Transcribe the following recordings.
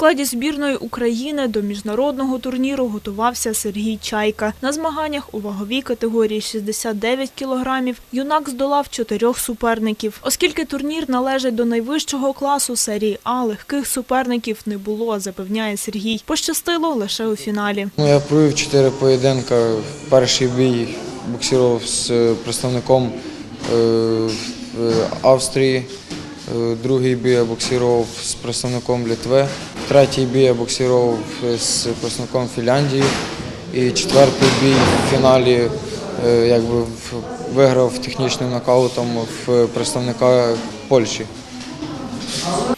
складі збірної України до міжнародного турніру готувався Сергій Чайка. На змаганнях у ваговій категорії 69 кілограмів юнак здолав чотирьох суперників. Оскільки турнір належить до найвищого класу серії А, легких суперників не було, запевняє Сергій. Пощастило лише у фіналі. Ну, я провів чотири поєдинка. Перший бій боксував з е, представником е, Австрії. Е, Другий бій я боксував з представником Литви. Третій бій я боксував з представником Фінляндії. І четвертий бій в фіналі е, якби виграв технічним нокаутом в представника Польщі.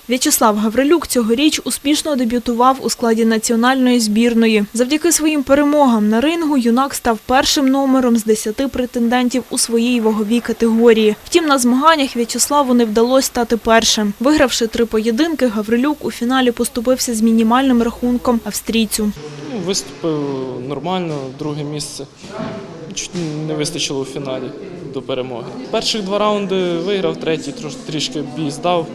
В'ячеслав Гаврилюк цьогоріч успішно дебютував у складі національної збірної. Завдяки своїм перемогам на рингу юнак став першим номером з 10 претендентів у своїй ваговій категорії. Втім, на змаганнях В'ячеславу не вдалося стати першим. Вигравши три поєдинки, Гаврилюк у фіналі поступився з мінімальним рахунком австрійцю. Ну, Виступив нормально, друге місце. Чуть не вистачило у фіналі до перемоги. Перших два раунди виграв, третій трішки бій здав.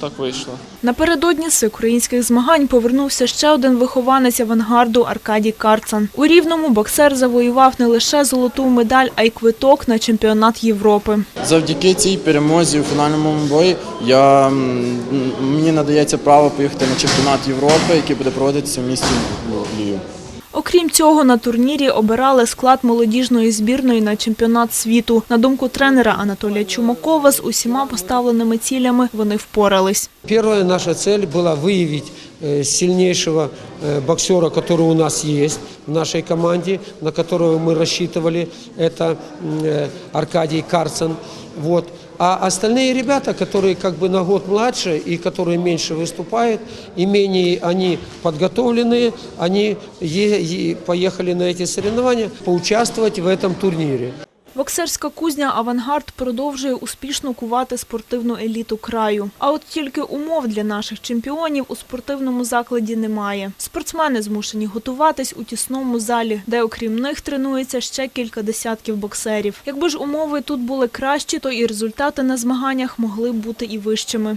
Так вийшло. Напередодні з українських змагань повернувся ще один вихованець авангарду Аркадій Карцан. У Рівному боксер завоював не лише золоту медаль, а й квиток на чемпіонат Європи. Завдяки цій перемозі у фінальному бої я, мені надається право поїхати на чемпіонат Європи, який буде проводитися в місті Львів. Окрім цього, на турнірі обирали склад молодіжної збірної на чемпіонат світу. На думку тренера Анатолія Чумакова, з усіма поставленими цілями вони впорались. Первая наша цель была выявить э, сильнейшего э, боксера, который у нас есть в нашей команде, на которого мы рассчитывали. Это м, э, Аркадий Карцен. Вот. А остальные ребята, которые как бы на год младше и которые меньше выступают, и менее они подготовленные, они е- е- поехали на эти соревнования поучаствовать в этом турнире. Боксерська кузня Авангард продовжує успішно кувати спортивну еліту краю. А от тільки умов для наших чемпіонів у спортивному закладі немає. Спортсмени змушені готуватись у тісному залі, де окрім них тренується ще кілька десятків боксерів. Якби ж умови тут були кращі, то і результати на змаганнях могли б бути і вищими.